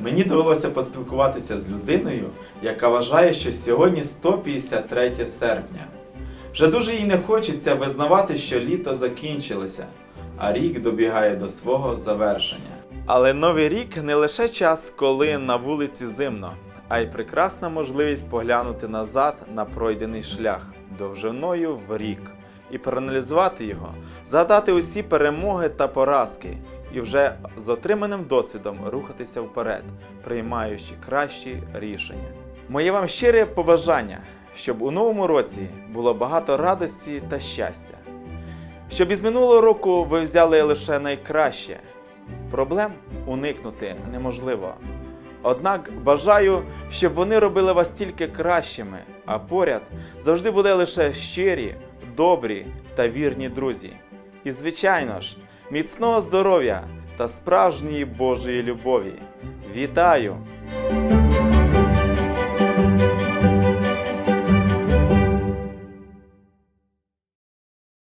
Мені довелося поспілкуватися з людиною, яка вважає, що сьогодні 153 серпня. Вже дуже їй не хочеться визнавати, що літо закінчилося, а рік добігає до свого завершення. Але новий рік не лише час, коли на вулиці зимно, а й прекрасна можливість поглянути назад на пройдений шлях довжиною в рік і проаналізувати його, згадати усі перемоги та поразки, і вже з отриманим досвідом рухатися вперед, приймаючи кращі рішення. Моє вам щире побажання, щоб у новому році було багато радості та щастя, щоб із минулого року ви взяли лише найкраще. Проблем уникнути неможливо. Однак бажаю, щоб вони робили вас тільки кращими, а поряд завжди буде лише щирі, добрі та вірні друзі. І, звичайно ж, міцного здоров'я та справжньої Божої любові. Вітаю!